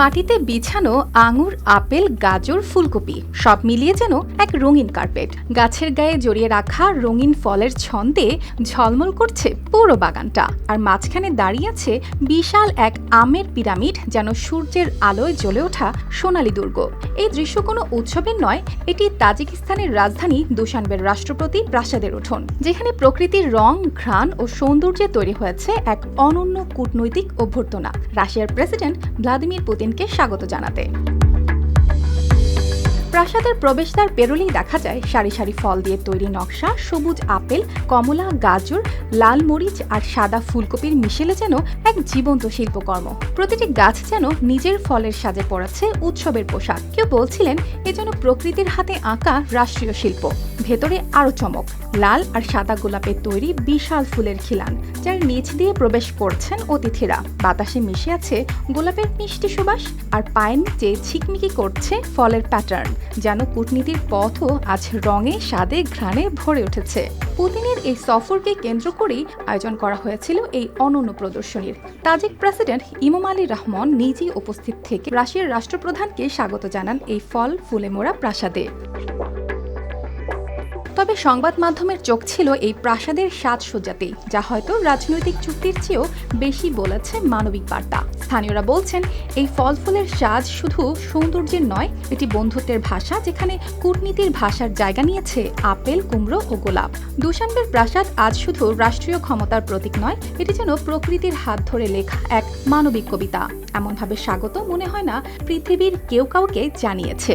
মাটিতে বিছানো আঙুর, আপেল, গাজর, ফুলকপি, সব মিলিয়ে যেন এক রঙিন কার্পেট। গাছের গায়ে জড়িয়ে রাখা রঙিন ফলের ছন্দে ঝলমল করছে পুরো বাগানটা। আর মাঝখানে দাঁড়িয়ে আছে বিশাল এক আমের পিরামিড যেন সূর্যের আলোয় জ্বলে ওঠা সোনালী দুর্গ। এই দৃশ্য কোনো উৎসবের নয়, এটি তাজিকিস্তানের রাজধানী দুশানবের রাষ্ট্রপতি প্রাসাদের উঠোন, যেখানে প্রকৃতির রং, ঘ্রাণ ও সৌন্দর্যে তৈরি হয়েছে এক অনন্য কূটনৈতিক অভ্যর্থনা। রাশিয়ার প্রেসিডেন্ট ভ্লাদিমির পুতিনকে স্বাগত জানাতে। প্রাসাদের প্রবেশদ্বার পেরোলেই দেখা যায় সারি সারি ফল দিয়ে তৈরি নকশা, সবুজ আপেল, কমলা, গাজর, লাল মরিচ আর সাদা ফুলকপির মিশেলে যেন এক জীবন্ত শিল্পকর্ম। প্রতিটি গাছ যেন নিজের ফলের সাজে পড়াচ্ছে উৎসবের পোশাক। কেউ বলছিলেন, এ যেন প্রকৃতির হাতে আঁকা রাষ্ট্রীয় শিল্প। ভেতরে আরও চমক, লাল আর সাদা গোলাপের তৈরি বিশাল ফুলের খিলান, যার নিচ দিয়ে প্রবেশ করছেন অতিথিরা। বাতাসে মিশে আছে গোলাপের মিষ্টি সুবাস আর পায়ের নিচে ঝিকমিকি করছে ফলের প্যাটার্ন। যেন কূটনীতির পথও আজ রঙে, স্বাদে, ঘ্রাণে ভরে উঠেছে। পুতিনের এই সফরকে কেন্দ্র করেই আয়োজন করা হয়েছিল এই অনন্য প্রদর্শনীর। তাজিক প্রেসিডেন্ট ইমাম আলী রহমান নিজেই উপস্থিত থেকে রাশিয়ার রাষ্ট্রপ্রধানকে স্বাগত জানান এই ফল ফুলে মোড়া প্রাসাদে। তবে সংবাদ মাধ্যমের চোখ ছিল এই প্রাসাদের সাজসজ্জাতেই যা হয়তো রাজনৈতিক চুক্তির চেয়েও বেশি বলেছে মানবিক বার্তা। স্থানীয়রা বলছেন, এই ফল ফুলের সাজ শুধু সৌন্দর্যের নয়, এটি বন্ধুত্বের ভাষা, যেখানে কূটনীতির ভাষার জায়গা নিয়েছে আপেল, কুমড়ো ও গোলাপ। দুশানবের প্রাসাদ আজ শুধু রাষ্ট্রীয় ক্ষমতার প্রতীক নয়, এটি যেন প্রকৃতির হাত ধরে লেখা এক মানবিক কবিতা। এমনভাবে স্বাগত মনে হয় না পৃথিবীর কেউ কাউকে জানিয়েছে।